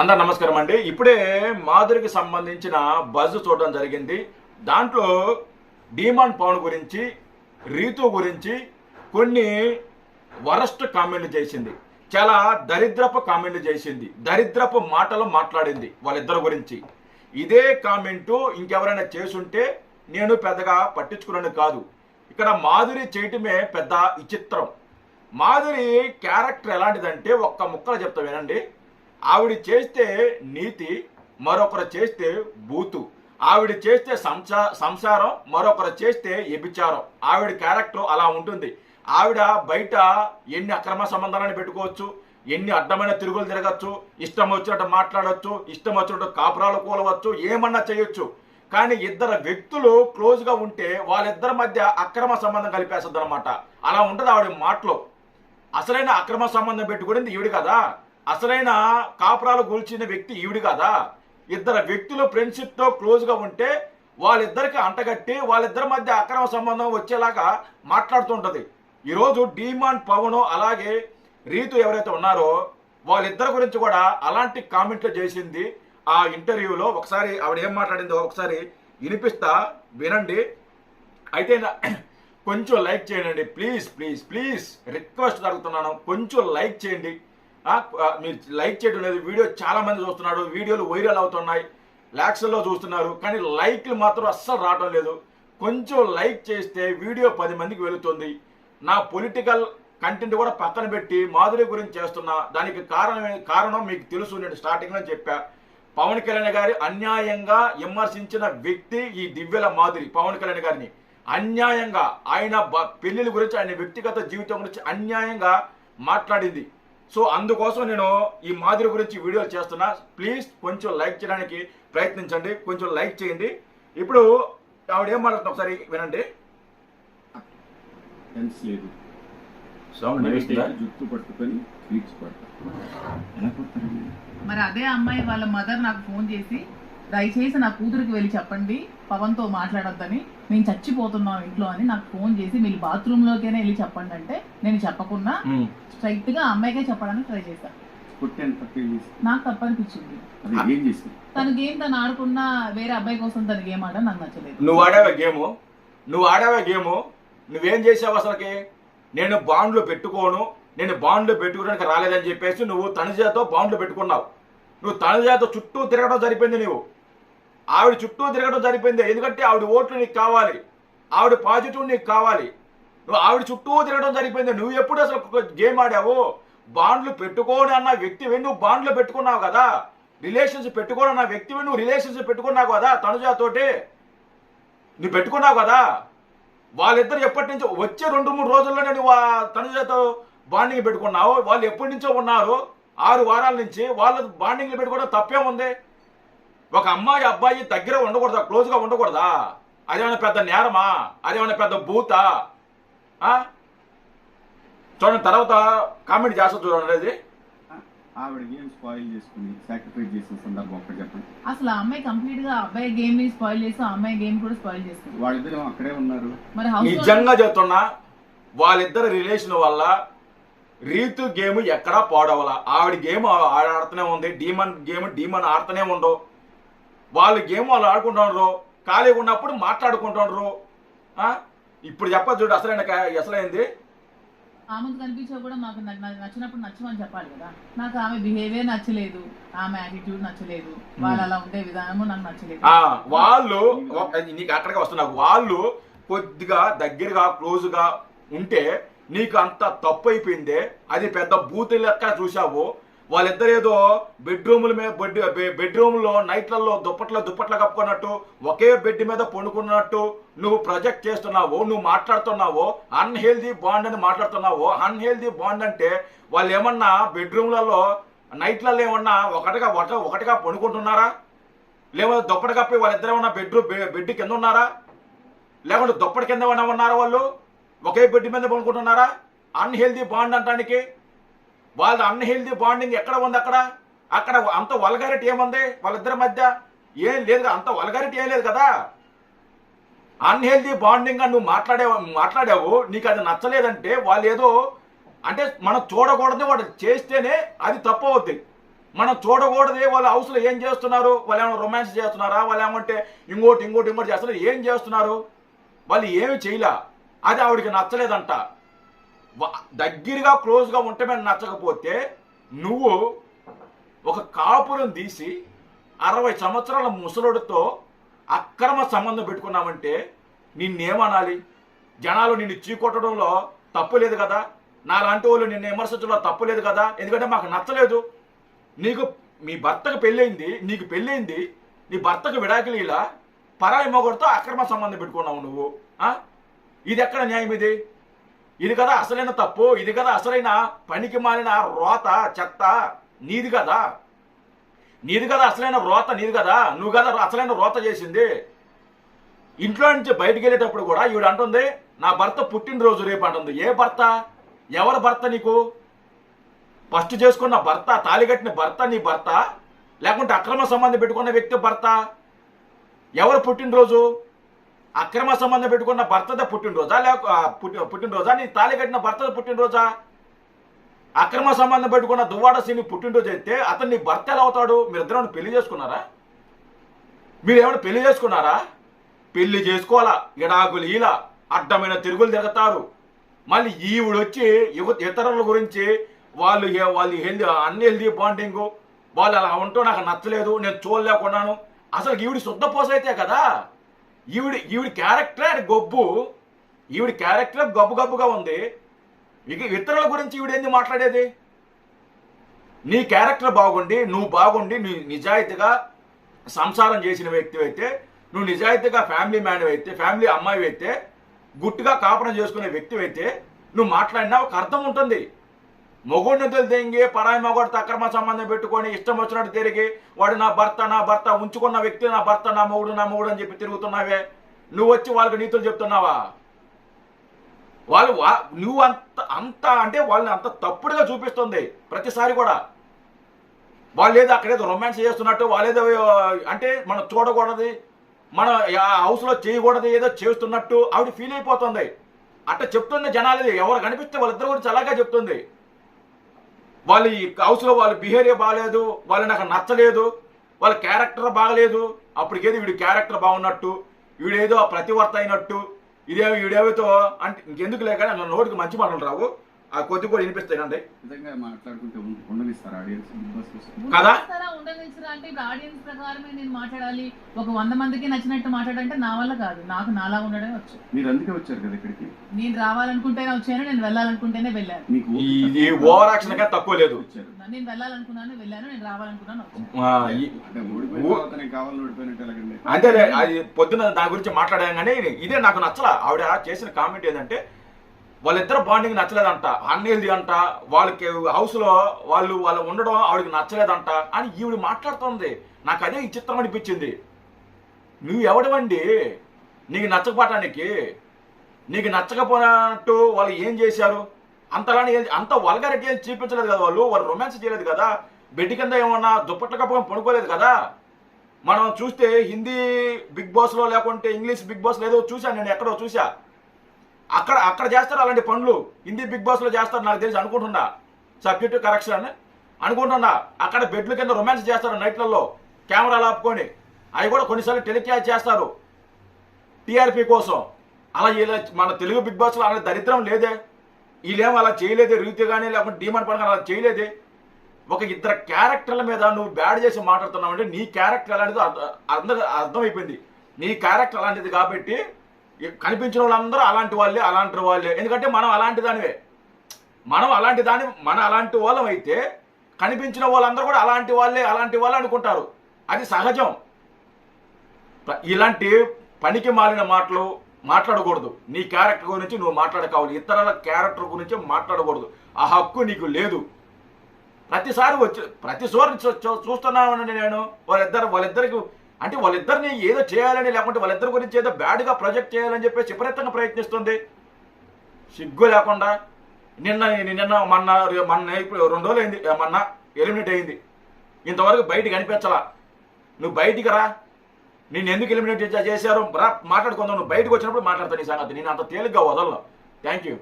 అందరు నమస్కారం అండి. ఇప్పుడే మాధురికి సంబంధించిన బజ్ చూడడం జరిగింది. దాంట్లో డిమాండ్ పవన్ గురించి రీతు గురించి కొన్ని వరస్ట్ కామెంట్లు చేసింది. చాలా దరిద్రపు కామెంట్లు చేసింది. దరిద్రపు మాటలు మాట్లాడింది వాళ్ళిద్దరి గురించి. ఇదే కామెంటు ఇంకెవరైనా చేసుంటే నేను పెద్దగా పట్టించుకున్నాను కాదు. ఇక్కడ మాధురి చేయటమే పెద్ద విచిత్రం. మాధురి క్యారెక్టర్ ఎలాంటిదంటే ఒక్క ముక్కలు చెప్తా వినండి. ఆవిడ చేస్తే నీతి మరొకరు చేస్తే బూతు. ఆవిడ చేస్తే సంసా సంసారం మరొకరు చేస్తే ఎబిచారం ఆవిడ క్యారెక్టర్ అలా ఉంటుంది. ఆవిడ బయట ఎన్ని అక్రమ సంబంధాలను పెట్టుకోవచ్చు ఎన్ని అడ్డమైన తిరుగులు తిరగచ్చు ఇష్టం వచ్చినట్టు మాట్లాడచ్చు ఇష్టం వచ్చినట్టు కాపురాలు కూలవచ్చు ఏమన్నా చేయొచ్చు. కానీ ఇద్దరు వ్యక్తులు క్లోజ్గా ఉంటే వాళ్ళిద్దరి మధ్య అక్రమ సంబంధం కలిపేస్తుంది అనమాట అలా ఉంటుంది ఆవిడ మాటలో. అసలైన అక్రమ సంబంధం పెట్టుకునేది ఈవిడ కదా. అసలైన కాపురాలు కూల్చిన వ్యక్తి ఈవిడు కదా? ఇద్దరు వ్యక్తులు ఫ్రెండ్షిప్తో క్లోజ్గా ఉంటే వాళ్ళిద్దరికి అంటగట్టి వాళ్ళిద్దరి మధ్య అక్రమ సంబంధం వచ్చేలాగా మాట్లాడుతుంటది. ఈరోజు డీమాన్ పవన్ అలాగే రీతు ఎవరైతే ఉన్నారో వాళ్ళిద్దరి గురించి కూడా అలాంటి కామెంట్లు చేసింది ఆ ఇంటర్వ్యూలో ఒకసారి ఆవిడ ఏం మాట్లాడిందో ఒకసారి వినిపిస్తా వినండి. అయితే కొంచెం లైక్ చేయండి. ప్లీజ్ ప్లీజ్ ప్లీజ్ రిక్వెస్ట్ జరుగుతున్నాను. కొంచెం లైక్ చేయండి. మీరు లైక్ చేయడం లేదు. వీడియో చాలా మంది చూస్తున్నాడు వీడియోలు వైరల్ అవుతున్నాయి. ల్యాక్స్లో చూస్తున్నారు. కానీ లైక్లు మాత్రం అస్సలు రావడం లేదు. కొంచెం లైక్ చేస్తే వీడియో పది మందికి వెళుతుంది. నా పొలిటికల్ కంటెంట్ కూడా పక్కన పెట్టి మాధురి గురించి చేస్తున్నా. దానికి కారణం కారణం మీకు తెలుసు. నేను స్టార్టింగ్లో చెప్పా. పవన్ కళ్యాణ్ గారి అన్యాయంగా విమర్శించిన వ్యక్తి ఈ దివ్యల మాధురి పవన్ కళ్యాణ్ గారిని. అన్యాయంగా ఆయన పెళ్ళిల గురించి ఆయన వ్యక్తిగత జీవితం గురించి అన్యాయంగా మాట్లాడింది. సో అందుకోసం నేను ఈ మాధురి గురించి వీడియోలు చేస్తున్నా. ప్లీజ్ కొంచెం లైక్ చేయడానికి ప్రయత్నించండి. కొంచెం లైక్ చేయండి. ఇప్పుడు ఆవిడ ఏం మాట్లాడుతున్నా ఒకసారి వినండి. లేదు. సౌండ్? జుట్టు పట్టుకొని పడతారు మరి అదే అమ్మాయి వాళ్ళ మదర్ నాకు ఫోన్ చేసి దయచేసి నా కూతురికి వెళ్ళి చెప్పండి. పవన్తో మాట్లాడొద్దని. మేము చచ్చిపోతున్నాం ఇంట్లో అని నాకు ఫోన్ చేసి మీరు బాత్రూంలోకైనా వెళ్ళి చెప్పండి అంటే నేను చెప్పకుండా. స్ట్రైట్గా అమ్మాయికే చెప్పడానికి ట్రై చేశాను నాకు తప్పనిపించింది. అది ఏం చేసి తన గేమ్ తను ఆడుకున్నా వేరే అబ్బాయి కోసం తన గేమ్ ఆడడం నాకు నచ్చలేదు. నువ్వు ఆడావా గేము? నువ్వు ఆడావా గేము? నువ్వేం చేసావు అసలుకి? నేను బాండ్లు పెట్టుకోను. నేను బాండ్లు పెట్టుకోవడానికి రాలేదని చెప్పేసి నువ్వు తనుజాతో బాండ్లు పెట్టుకున్నావు. నువ్వు తనుజాతో చుట్టూ తిరగడం సరిపోయింది నువ్వు ఆవిడ చుట్టూ తిరగడం సరిపోయింది. ఎందుకంటే ఆవిడ ఓట్లు నీకు కావాలి. ఆవిడ పాజిటివ్ నీకు కావాలి. నువ్వు ఆవిడ చుట్టూ తిరగడం సరిపోయింది. నువ్వు ఎప్పుడు అసలు ఒక గేమ్ ఆడావు? బాండ్లు పెట్టుకోని అన్న వ్యక్తివి నువ్వు బాండ్లు పెట్టుకున్నావు కదా. రిలేషన్స్ పెట్టుకోని అన్న వ్యక్తివి నువ్వు రిలేషన్స్ పెట్టుకున్నావు కదా తనుజాతోటి. నువ్వు పెట్టుకున్నావు కదా. వాళ్ళిద్దరు ఎప్పటి నుంచో వచ్చే రెండు మూడు రోజుల్లోనే నువ్వు ఆ తనుజతో బాండింగ్ పెట్టుకున్నావు. వాళ్ళు ఎప్పటి నుంచో ఉన్నారు? ఆరు వారాల నుంచి వాళ్ళు బాండింగ్లు పెట్టుకోవడం తప్పే ఉంది. ఒక అమ్మాయి అబ్బాయి దగ్గర ఉండకూడదా? క్లోజ్గా ఉండకూడదా? అదేమైనా పెద్ద నేరమా? అదేమైనా పెద్ద బూతా ఆ? చూడండి తర్వాత కామెంట్ చేస్తా చూడండి అది ఆవిడ గేమ్ స్పాయిల్ చేసుకుని సాక్రిఫైస్ చేసిన సందర్భం ఒకటి చెప్పండి. అసలు ఆ అమ్మాయి కంప్లీట్గా అబ్బాయి గేమ్ని స్పాయిల్ చేసి ఆ అమ్మాయి గేమ్ కూడా స్పాయిల్ చేస్తుంది. వాళ్ళిద్దరు అక్కడే ఉన్నారు. మరి నిజంగా చెప్తున్నా వాళ్ళిద్దరి రిలేషన్ వల్ల రీతు గేమ్ ఎక్కడా పాడవల. ఆవిడ గేమ్ ఆడుతూనే ఉంది డీమన్ గేమ్ డీమన్ ఆడుతూనే ఉండవు వాళ్ళు గేమ్ వాళ్ళు ఆడుకుంటున్నారు ఖాళీగా ఉన్నప్పుడు మాట్లాడుకుంటున్నారు ఆ? ఇప్పుడు చెప్పదు చూడు అసలైన అసలైంది. ఆమె కనిపించా కూడా నాకు నచ్చినప్పుడు నచ్చమని చెప్పాలి కదా. నాకు ఆమె బిహేవియర్ నచ్చలేదు ఆమె యాటిట్యూడ్ నచ్చలేదు వాళ్ళు అలా ఉండే విధానము నాకు నచ్చలేదు. వాళ్ళు నీకు అక్కడికి వస్తున్నా వాళ్ళు కొద్దిగా దగ్గరగా క్లోజ్గా ఉంటే నీకు అంత తప్పు అయిపోయిందే. అది పెద్ద బూత్ లెక్క చూసావు వాళ్ళిద్దరు ఏదో బెడ్రూముల మీద బెడ్ బెడ్రూమ్లో నైట్లలో దుప్పట్లో దుప్పట్ల కప్పుకున్నట్టు ఒకే బెడ్ మీద పండుకున్నట్టు నువ్వు ప్రొజెక్ట్ చేస్తున్నావు నువ్వు మాట్లాడుతున్నావు అన్హెల్దీ బాండ్ అని మాట్లాడుతున్నావు అన్హెల్దీ బాండ్ అంటే వాళ్ళు ఏమన్నా బెడ్రూమ్లలో నైట్లలో ఏమన్నా ఒకటిగా ఒక ఒకటిగా పండుకుంటున్నారా? లేకపోతే దుప్పటి కప్పి వాళ్ళిద్దరు ఏమన్నా బెడ్రూమ్ బెడ్ కింద ఉన్నారా? లేకుంటే దుప్పటి కింద ఏమన్నా ఉన్నారా వాళ్ళు? ఒకే బెడ్ మీద పండుకుంటున్నారా? అన్హెల్దీ బాండ్ అంటానికి వాళ్ళ అన్హెల్దీ బాండింగ్ ఎక్కడ ఉంది అక్కడ? అక్కడ అంత వల్గారిటీ ఏముంది వాళ్ళిద్దరి మధ్య? ఏం లేదు అంత వల్గారిటీ ఏం లేదు కదా? అన్హెల్దీ బాండింగ్ అని నువ్వు మాట్లాడే మాట్లాడావు నీకు అది నచ్చలేదంటే వాళ్ళు ఏదో అంటే మనం చూడకూడదు వాళ్ళు చేస్తేనే అది తప్పు అవుద్ది. మనం చూడకూడదు వాళ్ళ హౌస్లో ఏం చేస్తున్నారు? వాళ్ళు ఏమైనా రొమాన్స్ చేస్తున్నారా? వాళ్ళు ఏమంటే ఇంకోటి ఇంకోటి ఇంకోటి చేస్తున్నారు? ఏం చేస్తున్నారు? వాళ్ళు ఏమి చేయలే. అది ఆవిడకి నచ్చలేదంట. దగ్గరగా క్లోజ్గా ఉంటే నచ్చకపోతే నువ్వు ఒక కాపురం తీసి అరవై సంవత్సరాల ముసలుడితో అక్రమ సంబంధం పెట్టుకున్నామంటే నిన్నేమనాలి? జనాలు నిన్ను చీకొట్టడంలో తప్పు లేదు కదా? నాలాంటి వాళ్ళు నిన్ను విమర్శించడంలో తప్పు లేదు కదా? ఎందుకంటే మాకు నచ్చలేదు. నీకు మీ భర్తకు పెళ్ళైంది నీకు పెళ్ళైంది నీ భర్తకు విడాకులు ఇలా పరాయి మొగడితో అక్రమ సంబంధం పెట్టుకున్నావు నువ్వు ఇది ఎక్కడ న్యాయం ఇది? ఇది కదా అసలైన తప్పు ఇది కదా అసలైన పనికి మాలిన రోత చెత్త నీది కదా. నీది కదా అసలైన రోత నీది కదా. నువ్వు కదా అసలైన రోత చేసింది. ఇంట్లో నుంచి బయటికి వెళ్ళేటప్పుడు కూడా ఈవిడ అంటుంది నా భర్త పుట్టినరోజు రేపు అంటుంది. ఏ భర్త? ఎవరి భర్త నీకు? ఫస్ట్ చేసుకున్న భర్త తాలిగట్టిన భర్త నీ భర్త? లేకుంటే అక్రమ సంబంధం పెట్టుకున్న వ్యక్తి భర్త? ఎవరు పుట్టినరోజు? అక్రమ సంబంధం పెట్టుకున్న భర్తద పుట్టినరోజా? లేక పుట్టి పుట్టినరోజా? నీ తాళి కట్టిన భర్తద పుట్టినరోజా? అక్రమ సంబంధం పెట్టుకున్న దువ్వాడ శ్రీని పుట్టినరోజు అయితే అతను నీ భర్త ఎలా అవుతాడు? మీరిద్దరు పెళ్ళి చేసుకున్నారా? మీరు ఏమైనా పెళ్ళి చేసుకున్నారా? పెళ్ళి చేసుకోవాలా? ఇడాకులు ఇలా అడ్డమైన తిరుగులు తిరుగుతారు. మళ్ళీ ఈవిడ వచ్చి ఇతరుల గురించి వాళ్ళు వాళ్ళు హెల్దీ అన్ని హెల్దీ బాండింగ్ వాళ్ళు అలా ఉంటూ నాకు నచ్చలేదు నేను చూడలేకున్నాను. అసలు ఈవిడి శుద్ధ పోస అయితే కదా? ఈవిడ ఈవిడ క్యారెక్టర్ గొబ్బు. ఈవిడ క్యారెక్టర్ గబ్బు గబ్బుగా ఉంది. ఇక ఇతరుల గురించి ఈవిడ ఏంది మాట్లాడేది? నీ క్యారెక్టర్ బాగుండి నువ్వు బాగుండి నీ నిజాయితీగా సంసారం చేసిన వ్యక్తి అయితే నువ్వు నిజాయితీగా ఫ్యామిలీ మ్యాన్ అయితే ఫ్యామిలీ అమ్మాయి అయితే గుట్టుగా కాపురం చేసుకునే వ్యక్తి అయితే నువ్వు మాట్లాడినా ఒక అర్థం ఉంటుంది. మొగుడిని తెంగి పరాయి మొగుడితో అక్రమ సంబంధం పెట్టుకొని ఇష్టం వచ్చినట్టు తిరిగి వాడు నా భర్త నా భర్త ఉంచుకున్న వ్యక్తి నా భర్త నా మొగుడు నా మొగుడు అని చెప్పి తిరుగుతున్నావే. నువ్వు వచ్చి వాళ్ళకి నీతులు చెప్తున్నావా? వాళ్ళు వా- నువ్వు అంత అంత అంటే వాళ్ళని అంత తప్పుడుగా చూపిస్తుంది ప్రతిసారి కూడా. వాళ్ళు ఏదో అక్కడేదో రొమాన్స్ చేస్తున్నట్టు వాళ్ళేదో అంటే మనం చూడకూడదు మన హౌస్లో చేయకూడదు ఏదో చేస్తున్నట్టు ఆవిడ ఫీల్ అయిపోతుంది. అట్ట చెప్తుంది జనాలు ఎవరు కనిపిస్తే వాళ్ళిద్దరు గురించి అలాగే చెప్తుంది. వాళ్ళు ఈ హౌస్లో వాళ్ళ బిహేవియర్ బాగాలేదు వాళ్ళు నాకు నచ్చలేదు వాళ్ళ క్యారెక్టర్ బాగలేదు. అప్పటికేదో వీడి క్యారెక్టర్ బాగున్నట్టు వీడేదో ప్రతివర్త అయినట్టు ఇదేమో వీడేవితో అంటే ఇంకెందుకు లేక నా నోటికి మంచి మాటలు రావు. ఆ కొద్ది కూడా వినిపిస్తాయండి నిజంగా మాట్లాడుకుంటే ఉండనిస్తారు కదా? ఉండనిస్తారా అంటే ఇప్పుడు ఆడియన్స్ ప్రకారమే నేను మాట్లాడాలి. ఒక వంద మందికి నచ్చినట్టు మాట్లాడంటే నా వల్ల కాదు. నాకు నాలా ఉండడమే వచ్చు. మీరు అందుకే వచ్చారు కదా ఇక్కడికి? నేను రావాలనుకుంటేనే వచ్చాను నేను వెళ్ళాలనుకుంటేనే వెళ్ళాను. మీకు తక్కువ. ఓవర్ యాక్షన్గా తక్కువ లేదు. వచ్చారు. నేను వెళ్ళాలనుకున్నాను వెళ్ళాను నేను రావాలనుకున్నాను వచ్చాను. ఆ, ఈ- అంటే అంతేలే అది పొద్దున దాని గురించి మాట్లాడాం కానీ ఇదే నాకు నచ్చల. ఆవిడ చేసిన కామెంట్ ఏంటంటే వాళ్ళిద్దరు బాండింగ్ నచ్చలేదంట. అన్నీ అంట. వాళ్ళకి హౌస్లో వాళ్ళు వాళ్ళు ఉండడం ఆవిడకి నచ్చలేదంట అని ఈవిడ మాట్లాడుతుంది. నాకు అదే ఈ చిత్రం అనిపించింది. నువ్వు ఎవడవండి? నీకు నచ్చకపోవటానికి. నీకు నచ్చకపోయినట్టు వాళ్ళు ఏం చేశారు? అంతలానే అంత వల్గారిటీ ఏం చూపించలేదు కదా వాళ్ళు? వాళ్ళు రొమాన్స్ చేయలేదు కదా? బెడ్ కింద ఏమన్నా దుప్పట్ల కప్పుకొని పడుకోలేదు కదా? మనం చూస్తే హిందీ బిగ్ బాస్లో లేకుంటే ఇంగ్లీష్ బిగ్ బాస్ లేదో చూశాను నేను ఎక్కడో చూసా అక్కడ అక్కడ చేస్తారు అలాంటి పనులు. హిందీ బిగ్ బాస్లో చేస్తారు నాకు తెలిసి అనుకుంటున్నా. Subject correction. అనుకుంటున్నా అక్కడ బెడ్ల కింద రొమాన్స్ చేస్తారు నైట్లలో. కెమెరాలు ఆపుకొని. అవి కూడా కొన్నిసార్లు టెలికాస్ట్ చేస్తారు. టీఆర్పీ కోసం. అలా మన తెలుగు బిగ్ బాస్లో అలా దరిద్రం లేదే. వీళ్ళేమో అలా చేయలేదే రీతి కానీ లేకుంటే డీమన్ పని అలా చేయలేదే. ఒక ఇద్దరు క్యారెక్టర్ల మీద నువ్వు బ్యాడ్ చేసి మాట్లాడుతున్నావు అంటే నీ క్యారెక్టర్ అలాంటిది అర్థం అర్థమైపోయింది నీ క్యారెక్టర్ అలాంటిది కాబట్టి కనిపించిన వాళ్ళందరూ అలాంటి వాళ్ళే అలాంటి వాళ్ళే. ఎందుకంటే మనం అలాంటి దానివే. మనం అలాంటి దాని మన అలాంటి వాళ్ళం అయితే కనిపించిన వాళ్ళందరూ కూడా అలాంటి వాళ్ళే అలాంటి వాళ్ళు అనుకుంటారు. అది సహజం. ఇలాంటి పనికి మాలిన మాటలు మాట్లాడకూడదు. నీ క్యారెక్టర్ గురించి నువ్వు మాట్లాడకావాలి. ఇతరుల క్యారెక్టర్ గురించి మాట్లాడకూడదు. ఆ హక్కు నీకు లేదు. ప్రతిసారి వచ్చి ప్రతిసారి చూ- నేను. వాళ్ళిద్దరు వాళ్ళిద్దరికి అంటే వాళ్ళిద్దరిని ఏదో చేయాలని లేకుంటే వాళ్ళిద్దరి గురించి ఏదో బ్యాడ్గా ప్రొజెక్ట్ చేయాలని చెప్పేసి విపరీతంగా ప్రయత్నిస్తుంది. సిగ్గు లేకుండా నిన్న నిన్న మొన్న మొన్న ఇప్పుడు రెండు రోజులు అయింది మొన్న ఎలిమినేట్ అయింది. ఇంతవరకు బయటికి కనిపించలా నువ్వు బయటికి రా. నేను ఎందుకు ఎలిమినేట్ చేశారు? రా మాట్లాడుకుందాం. నువ్వు బయటకు వచ్చినప్పుడు మాట్లాడతాను ఈ సంగతి. నేను అంత తేలిగ్గా వదలను. Thank you